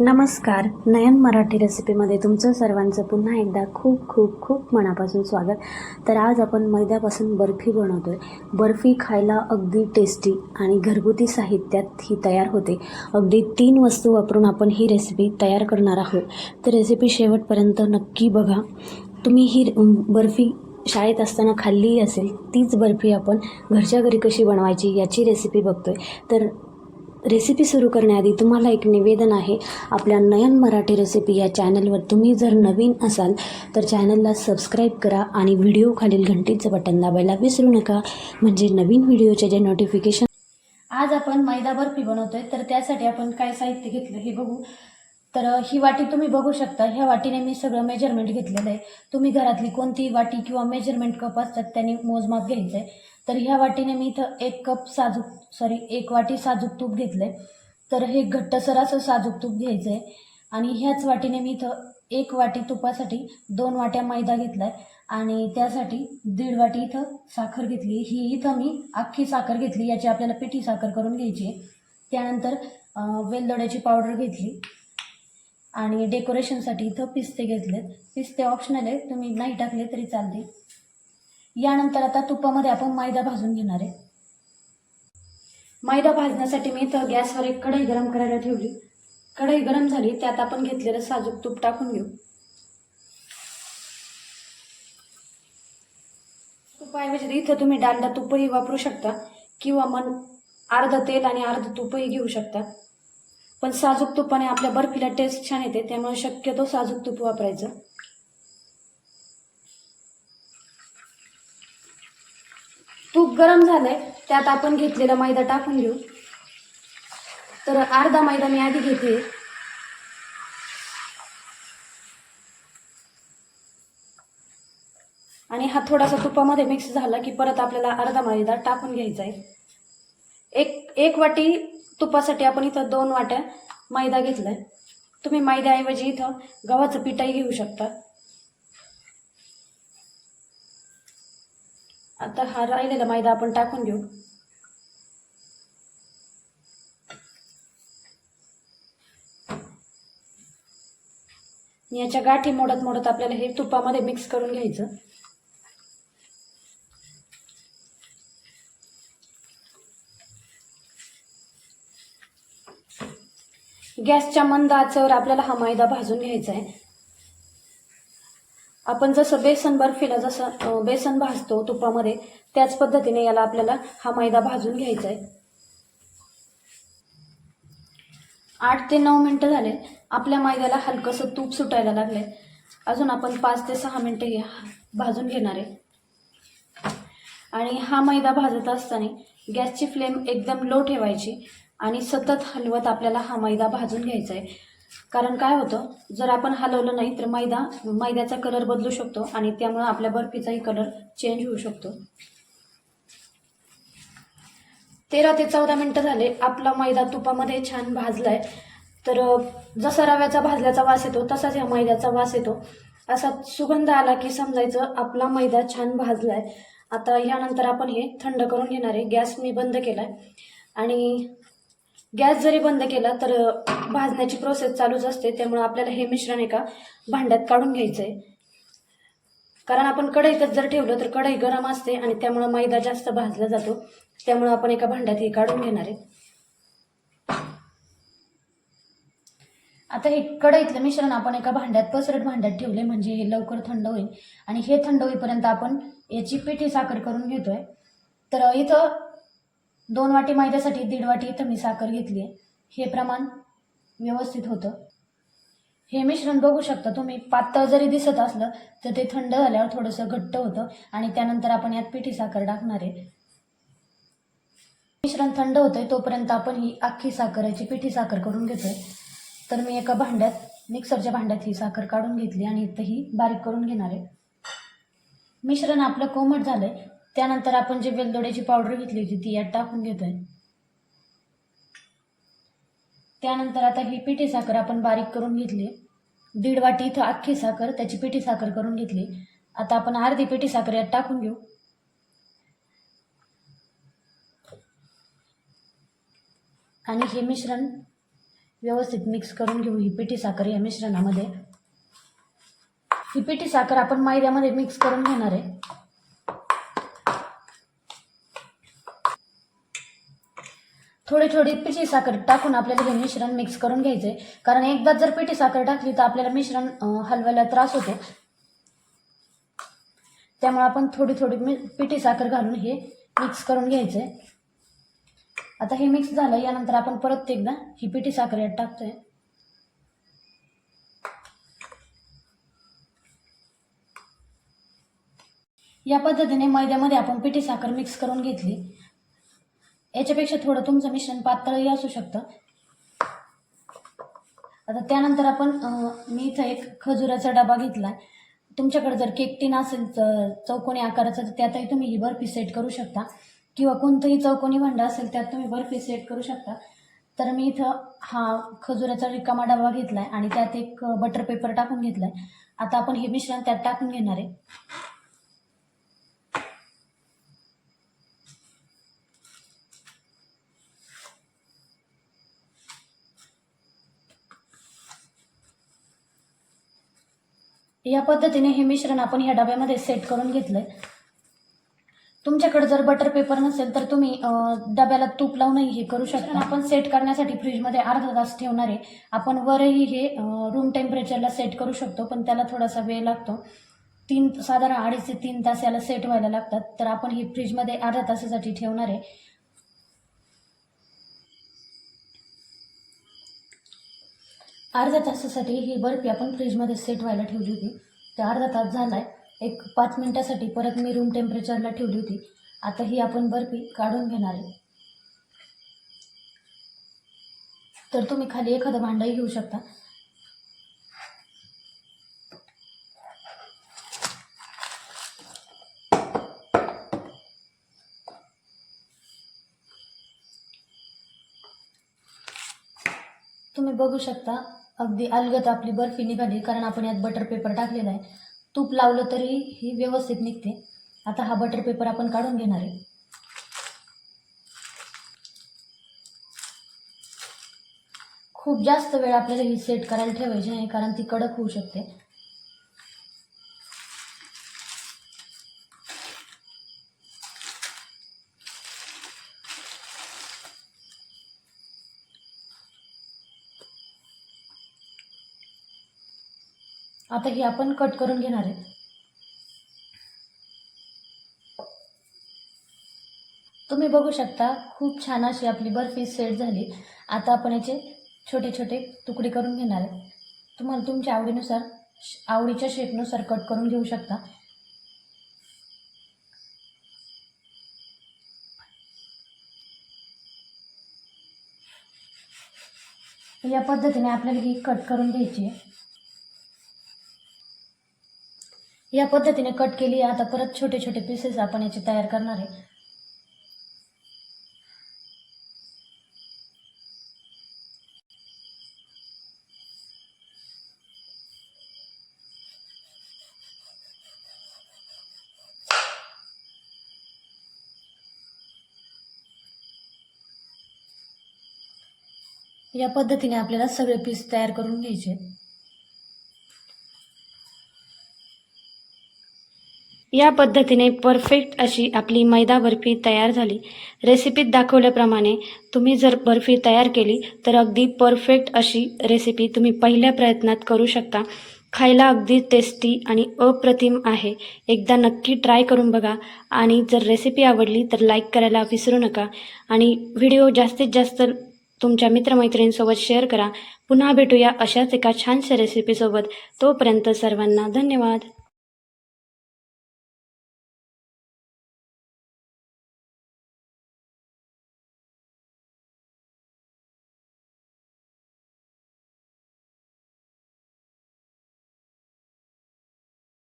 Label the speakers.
Speaker 1: नमस्कार. नयन मराठी रेसिपीमध्ये तुमचं सर्वांचं पुन्हा एकदा खूप खूप खूप मनापासून स्वागत. तर आज आपण मैद्यापासून बर्फी बनवतो आहे बर्फी खायला अगदी टेस्टी आणि घरगुती साहित्यात ही तयार होते. अगदी तीन वस्तू वापरून आपण ही रेसिपी तयार करणार आहोत. तर रेसिपी शेवटपर्यंत नक्की बघा. तुम्ही ही बर्फी शाळेत असताना खाल्लीही असेल तीच बर्फी आपण घरच्या घरी कशी बनवायची याची रेसिपी बघतोय. तर रेसिपी सुरू करण्याआधी तुम्हाला एक निवेदन आहे. आपल्या नयन मराठी रेसिपी या चॅनलवर तुम्ही जर नवीन असाल तर चॅनलला सबस्क्राईब करा आणि व्हिडिओ खालील घंटीचं बटन दाबायला विसरू नका. म्हणजे नवीन व्हिडिओचे जे नोटिफिकेशन आज आपण मैदा बर्फी बनवतोय तर त्यासाठी आपण काय साहित्य घेतलं हे बघू. तर ही वाटी तुम्ही बघू शकता. ह्या वाटीने मी सगळं मेजरमेंट घेतलेलं आहे. तुम्ही घरातली कोणती वाटी किंवा मेजरमेंट कप असतात त्यांनी मोजमाप घ्यायचं आहे तर ह्या वाटीने मी इथं एक कप साजूक सॉरी एक वाटी साजूक तूप घेतलं आहे तर हे घट्टसर असं साजूक तूप घ्यायचं आहे आणि ह्याच वाटीने मी इथं एक वाटी तुपासाठी दोन वाट्या मैदा घेतला आहे आणि त्यासाठी दीड वाटी इथं साखर घेतली. ही इथं मी अख्खी साखर घेतली याची आपल्याला पिठी साखर करून घ्यायची आहे. त्यानंतर वेलदोड्याची पावडर घेतली. आणि डेकोरेशनसाठी इथं पिस्ते घेतलेत. पिस्ते ऑप्शनल आहे तुम्ही नाही टाकले तरी चालते यानंतर आता तुपामध्ये आपण मैदा भाजून घेणार आहे. मैदा भाजण्यासाठी मी इथं गॅसवर एक कढई गरम करायला ठेवली. कढई गरम झाली त्यात आपण घेतलेलं साजूक तूप टाकून घेऊ. तुपाऐवजी इथं तुम्ही डालडा तुपही वापरू शकता किंवा मन अर्ध तेल आणि अर्ध तुपही घेऊ शकता. पण साजूक तुपाने आपल्या बर्फीला टेस्ट छान येते त्यामुळे शक्यतो साजूक तूप वापरायचं. तूप गरम झालंय त्यात आपण घेतलेला मैदा टाकून घेऊ. तर अर्धा मैदा मी आधी घेते. आणि हा थोडासा तुपामध्ये मिक्स झाला की परत आपल्याला अर्धा मैदा टाकून घ्यायचा आहे. एक एक वाटी तुपासाठी आपण इथं दोन वाट्या मैदा घेतलाय. तुम्ही मैद्याऐवजी इथं गव्हाचं पिठाही घेऊ शकता. आता हा राहिलेला मैदा आपण टाकून घेऊ. याच्या गाठी मोडत मोडत आपल्याला हे तुपामध्ये मिक्स करून घ्यायचं. गॅसच्या मंद आचेवर आपल्याला हा मैदा भाजून घ्यायचा आहे. आपण जसं बेसन बर्फीला जसं बेसन भाजतो तुपामध्ये त्याच पद्धतीने याला आपल्याला हा मैदा भाजून घ्यायचा आहे. आठ ते नऊ मिनटं झाले. आपल्या मैद्याला हलकंसं तूप सुटायला लागलंय. अजून आपण पाच ते सहा मिनटं हे भाजून घेणार आहे. आणि हा मैदा भाजत असताना गॅसची फ्लेम एकदम लो ठेवायची आणि सतत हलवत आपल्याला हा मैदा भाजून घ्यायचा आहे. कारण काय होतं जर आपण हलवलं नाही तर मैदा मैद्याचा कलर बदलू शकतो आणि त्यामुळं आपल्या बर्फीचाही कलर चेंज होऊ शकतो. तेरा ते चौदा मिनटं झाले. आपला मैदा तुपामध्ये छान भाजलाय. तर जसा रव्याचा भाजल्याचा वास येतो तसाच ह्या मैद्याचा वास येतो. असा सुगंध आला की समजायचं आपला मैदा छान भाजलाय. आता ह्यानंतर आपण हे थंड करून घेणार आहे. गॅस मी बंद केलाय. आणि गॅस जरी बंद केला तर भाजण्याची प्रोसेस चालूच असते. त्यामुळे आपल्याला हे मिश्रण एका भांड्यात काढून घ्यायचं आहे कारण आपण कढईतच जर ठेवलं तर कढई गरम असते आणि त्यामुळं मैदा जास्त भाजला जातो. त्यामुळं आपण एका भांड्यात हे काढून घेणार आहे. आता हे कढईतलं मिश्रण आपण एका भांड्यात पसरट भांड्यात ठेवले म्हणजे हे लवकर थंड होईल. आणि हे थंड होईपर्यंत आपण याची पिठी साखर करून घेतोय. तर इथं दोन वाटी मैद्यासाठी दीड वाटी इथं मी साखर घेतली आहे हे प्रमाण व्यवस्थित होतं. हे मिश्रण बघू शकता तुम्ही पातळ जरी दिसत असलं तर ते थंड झाल्यावर थोडंसं घट्ट होतं आणि त्यानंतर आपण यात पिठी साखर टाकणार आहे. मिश्रण थंड होतंय तोपर्यंत आपण ही अख्खी साखराची पिठी साखर करून घेतोय. तर मी एका भांड्यात मिक्सरच्या भांड्यात ही साखर काढून घेतली आणि इथं ही बारीक करून घेणार आहे. मिश्रण आपलं कोमट झालंय त्यानंतर आपण जे वेलदोड्याची पावडर घेतली होती ती यात टाकून घेतोय. त्यानंतर आता ही पिठी साखर आपण बारीक करून घेतली. दीड वाटी इथं अख्खी साखर त्याची पिठी साखर करून घेतली. आता आपण अर्धी पिठी साखर यात टाकून घेऊ. आणि हे मिश्रण व्यवस्थित मिक्स करून घेऊ ही पिठी साखर या मिश्रणामध्ये. ही पिठी साखर आपण मैद्यामध्ये मिक्स करून घेणार आहे. थोडी थोडी पिठी साखर टाकून आपल्याला हे मिश्रण मिक्स करून घ्यायचं आहे कारण एकदा जर पिठी साखर टाकली तर आपल्याला मिश्रण हलवायला त्रास होतो. त्यामुळे आपण थोडी थोडी मि पिठी साखर घालून हे मिक्स करून घ्यायचं आहे आता हे मिक्स झालं यानंतर आपण परत एकदा ही पिठी साखर यात टाकतोय. या पद्धतीने मैद्यामध्ये आपण पिठी साखर मिक्स करून घेतली. याच्यापेक्षा थोडं तुमचं मिश्रण पातळही असू शकतं. आता त्यानंतर आपण मी इथं एक खजुराचा डबा घेतला तुमच्याकडे जर केक टीन असेल तर चौकोनी आकाराचा तर त्यातही तुम्ही ही बर्फी सेट करू शकता. किंवा कोणतंही चौकोनी भांडं असेल त्यात तुम्ही बर्फी सेट करू शकता. तर मी इथं हा खजुराचा रिकामा डबा घेतला आहे आणि त्यात एक बटर पेपर टाकून घेतला आहे आता आपण हे मिश्रण त्यात टाकून घेणार आहे. या पद्धतीने हे मिश्रण आपण ह्या डब्यामध्ये सेट करून घेतलंय. तुमच्याकडे जर बटर पेपर नसेल तर तुम्ही डब्याला तूप लावूनही हे करू शकता. आपण सेट करण्यासाठी फ्रीजमध्ये अर्धा तास ठेवणार आहे. आपण वरही हे रूम टेम्परेचरला सेट करू शकतो पण त्याला थोडासा वेळ लागतो. तीन साधारण अडीच ते तीन तास याला सेट व्हायला लागतात. तर आपण हे फ्रीजमध्ये अर्धा तासासाठी ठेवणार आहे. अर्ध्या तासासाठी ही बर्फी आपण फ्रीजमध्ये सेट व्हायला ठेवली होती. ते अर्धा तास झाला आहे एक पाच मिनटासाठी परत मी रूम टेम्परेचरला ठेवली होती. आता ही आपण बर्फी काढून घेणार आहे. तर तुम्ही खाली एखादं भांडंही घेऊ शकता. तुम्ही बघू शकता अगदी अलगत आपली बर्फी निघाली कारण आपण यात बटर पेपर टाकलेला आहे. तूप लावलं तरी ही व्यवस्थित निघते. आता हा बटर पेपर आपण काढून घेणार आहे. खूप जास्त वेळ आपल्याला ही सेट करायला ठेवायची नाही कारण ती कडक होऊ शकते. आता ही आपण कट करून घेणार आहे. तुम्ही बघू शकता खूप छान अशी आपली बर्फी सेट झाली. आता आपण याचे छोटे छोटे तुकडे करून घेणार आहे. तुम्हाला तुमच्या आवडीनुसार आवडीच्या शेपनुसार कट करून घेऊ शकता. या पद्धतीने आपल्याला ही कट करून घ्यायची आहे. या पद्धतीने कट केली. आता परत छोटे छोटे पीसेस आपण याचे तयार करणार आहे. या पद्धतीने आपल्याला सगळे पीस तयार करून घ्यायचे. या पद्धतीने परफेक्ट अशी आपली मैदा बर्फी तयार झाली. रेसिपीत दाखवल्याप्रमाणे तुम्ही जर बर्फी तयार केली तर अगदी परफेक्ट अशी रेसिपी तुम्ही पहिल्या प्रयत्नात करू शकता. खायला अगदी टेस्टी आणि अप्रतिम आहे. एकदा नक्की ट्राय करून बघा. आणि जर रेसिपी आवडली तर लाईक करायला विसरू नका. आणि व्हिडिओ जास्तीत जास्त तुमच्या मित्रमैत्रिणींसोबत शेअर करा. पुन्हा भेटूया अशाच एका छानशा रेसिपीसोबत तोपर्यंत सर्वांना धन्यवाद.